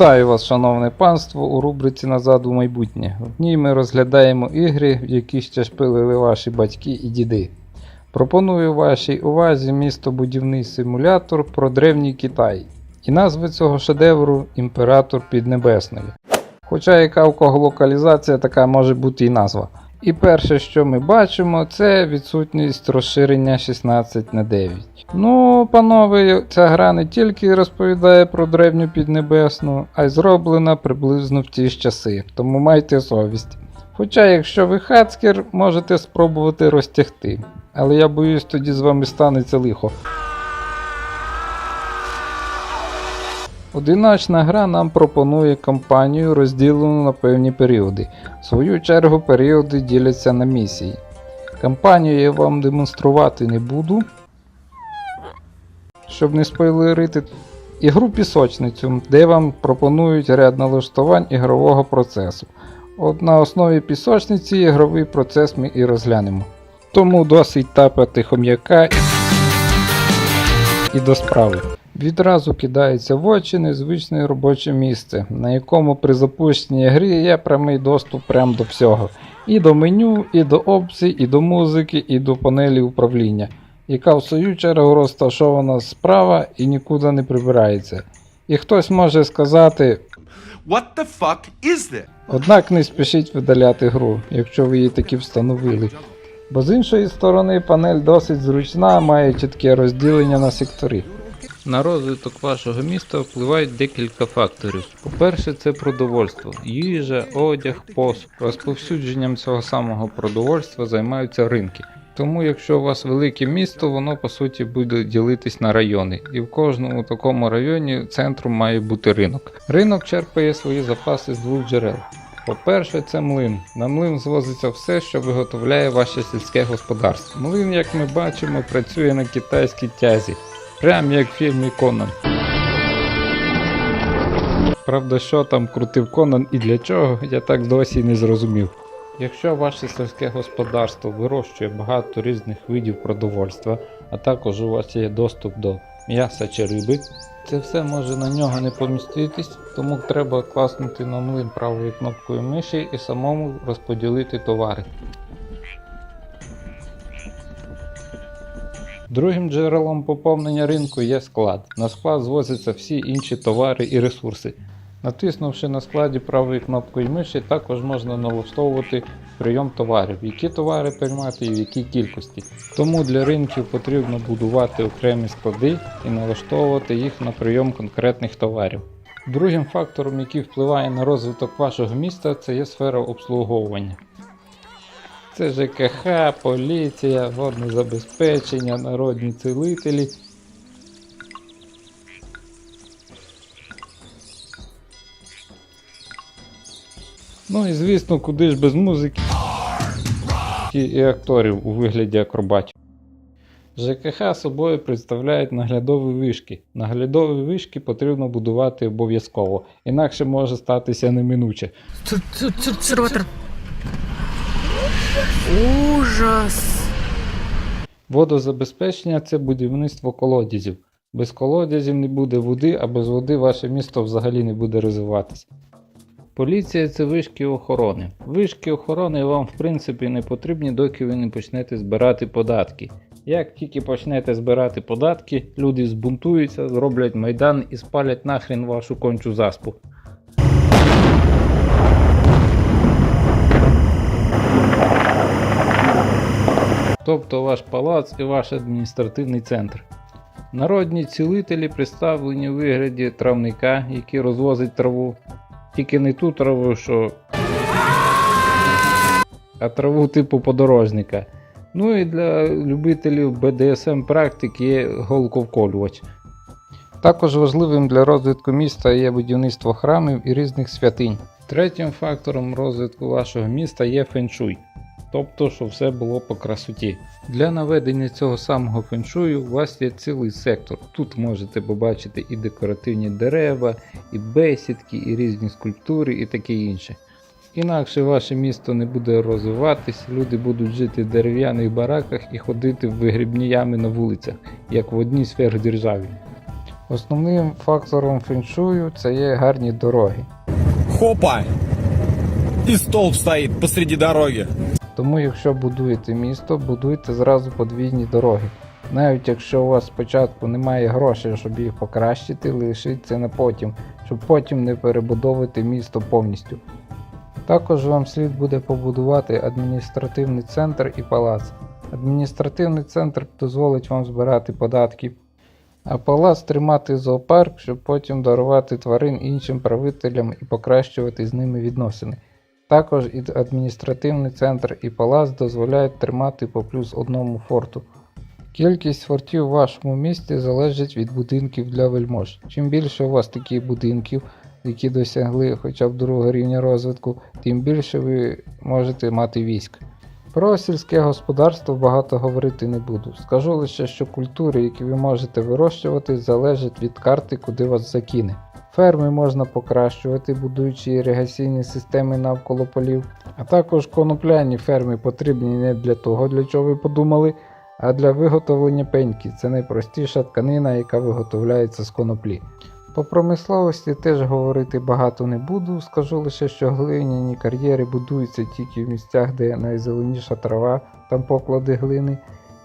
Вітаю вас, шановне панство, у рубриці Назад у майбутнє. В ній ми розглядаємо ігри, в які ще шпилили ваші батьки і діди. Пропоную вашій увазі містобудівний симулятор про древній Китай. І назви цього шедевру Імператор Піднебесної. Хоча яка у кого локалізація, така може бути і назва. І перше, що ми бачимо, це відсутність розширення 16 на 9. Ну, панове, ця гра не тільки розповідає про древню піднебесну, а й зроблена приблизно в ті ж часи, тому майте совість. Хоча, якщо ви хацкер, можете спробувати розтягти. Але я боюсь, тоді з вами станеться лихо. Одиночна гра нам пропонує кампанію, розділену на певні періоди. В свою чергу періоди діляться на місії. Кампанію я вам демонструвати не буду, щоб не спойлерити. Ігру пісочницю, де вам пропонують ряд налаштувань ігрового процесу. От на основі пісочниці ігровий процес ми і розглянемо. Тому досить тапати хом'яка і до справи. Відразу кидається в очі незвичне робоче місце, на якому при запущенні гри є прямий доступ прямо до всього. І до меню, і до опцій, і до музики, і до панелі управління, яка в свою чергу розташована справа і нікуди не прибирається. І хтось може сказати, What the fuck is this? Однак не спішіть видаляти гру, якщо ви її таки встановили. Бо з іншої сторони панель досить зручна, має чітке розділення на сектори. На розвиток вашого міста впливають декілька факторів. По-перше, це продовольство, їжа, одяг, посуд. Розповсюдженням цього самого продовольства займаються ринки. Тому, якщо у вас велике місто, воно по суті буде ділитись на райони, і в кожному такому районі центром має бути ринок. Ринок черпає свої запаси з двох джерел. По-перше, це млин. На млин звозиться все, що виготовляє ваше сільське господарство. Млин, як ми бачимо, працює на китайській тязі, прям як в фільмі Конан. Правда, що там крутив Конан і для чого, я так досі не зрозумів. Якщо ваше сільське господарство вирощує багато різних видів продовольства, а також у вас є доступ до м'яса чи риби, це все може на нього не поміститись, тому треба класнути на млин правою кнопкою миші і самому розподілити товари. Другим джерелом поповнення ринку є склад. На склад звозяться всі інші товари і ресурси. Натиснувши на складі правою кнопкою миші, також можна налаштовувати прийом товарів, які товари приймати і в якій кількості. Тому для ринків потрібно будувати окремі склади і налаштовувати їх на прийом конкретних товарів. Другим фактором, який впливає на розвиток вашого міста, це є сфера обслуговування. Це ЖКХ, поліція, водне забезпечення, народні цілителі. Ну і звісно, куди ж без музики і акторів у вигляді акробатів. ЖКХ собою представляють наглядові вишки. Наглядові вишки потрібно будувати обов'язково, інакше може статися неминуче. Ужас. Водозабезпечення це будівництво колодязів. Без колодязів не буде води, а без води ваше місто взагалі не буде розвиватися. Поліція це вишки охорони. Вишки охорони вам в принципі не потрібні, доки ви не почнете збирати податки. Як тільки почнете збирати податки, люди збунтуються, зроблять майдан і спалять нахрен вашу кончу заспу. Тобто ваш палац і ваш адміністративний центр. Народні цілителі представлені у вигляді травника, який розвозить траву. Тільки не ту траву, що. А траву типу подорожника. Ну і для любителів BDSM практик є голковколювач. Також важливим для розвитку міста є будівництво храмів і різних святинь. Третім фактором розвитку вашого міста є феншуй тобто, що все було по красоті. Для наведення цього самого феншую у вас є цілий сектор. Тут можете побачити і декоративні дерева, і бесідки, і різні скульптури, і таке інше. Інакше ваше місто не буде розвиватись, люди будуть жити в дерев'яних бараках і ходити в вигрібні ями на вулицях, як в одній сфері державі. Основним фактором феншую це є гарні дороги. Хопа! И столб стоит посреди дороги. Тому, якщо будуєте місто, будуйте зразу подвійні дороги. Навіть якщо у вас спочатку немає грошей, щоб їх покращити, лишіть це на потім, щоб потім не перебудовувати місто повністю. Також вам слід буде побудувати адміністративний центр і палац. Адміністративний центр дозволить вам збирати податки, а палац тримати зоопарк, щоб потім дарувати тварин іншим правителям і покращувати з ними відносини. Також і адміністративний центр і палац дозволяють тримати по плюс одному форту. Кількість фортів у вашому місті залежить від будинків для вельмож. Чим більше у вас таких будинків, які досягли хоча б другого рівня розвитку, тим більше ви можете мати військ. Про сільське господарство багато говорити не буду. Скажу лише, що культури, які ви можете вирощувати, залежать від карти, куди вас закине. Ферми можна покращувати, будуючи іригаційні системи навколо полів, а також конопляні ферми потрібні не для того, для чого ви подумали, а для виготовлення пеньки. Це найпростіша тканина, яка виготовляється з коноплі. По промисловості теж говорити багато не буду, скажу лише, що глиняні кар'єри будуються тільки в місцях, де найзеленіша трава, там поклади глини.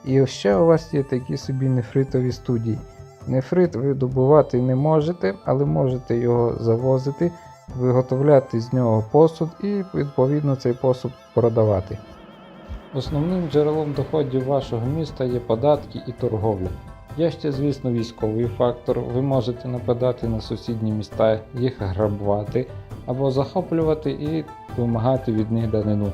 І ще у вас є такі собі нефритові студії. Нефрит ви добувати не можете, але можете його завозити, виготовляти з нього посуд і відповідно цей посуд продавати. Основним джерелом доходів вашого міста є податки і торговля. Є ще, звісно, військовий фактор. Ви можете нападати на сусідні міста, їх грабувати або захоплювати і вимагати від них данину.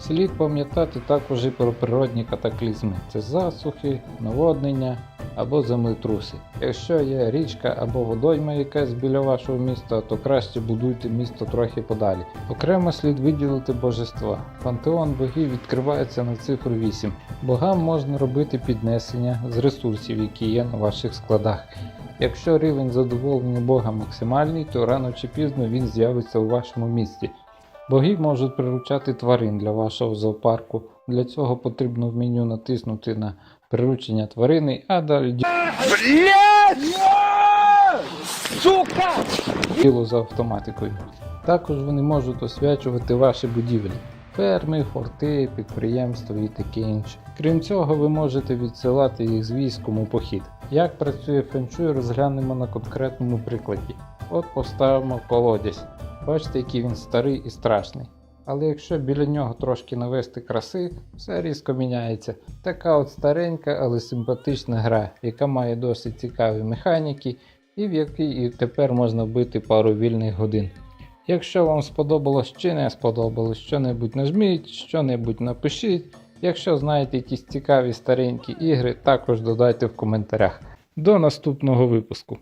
Слід пам'ятати також і про природні катаклізми: це засухи, наводнення або землетруси. Якщо є річка або водойма якась біля вашого міста, то краще будуйте місто трохи подалі. Окремо слід виділити божества. Пантеон богів відкривається на цифру 8. Богам можна робити піднесення з ресурсів, які є на ваших складах. Якщо рівень задоволення Бога максимальний, то рано чи пізно він з'явиться у вашому місті. Боги можуть приручати тварин для вашого зоопарку. Для цього потрібно в меню натиснути на приручення тварини, а далі діло за автоматикою. Також вони можуть освячувати ваші будівлі. Ферми, форти, підприємства і таке інше. Крім цього, ви можете відсилати їх з військом у похід. Як працює феншуй, розглянемо на конкретному прикладі. От поставимо колодязь. Бачите, який він старий і страшний. Але якщо біля нього трошки навести краси, все різко міняється. Така от старенька, але симпатична гра, яка має досить цікаві механіки і в якій і тепер можна вбити пару вільних годин. Якщо вам сподобалось чи не сподобалось, що-небудь нажміть, що-небудь напишіть. Якщо знаєте якісь цікаві старенькі ігри, також додайте в коментарях. До наступного випуску.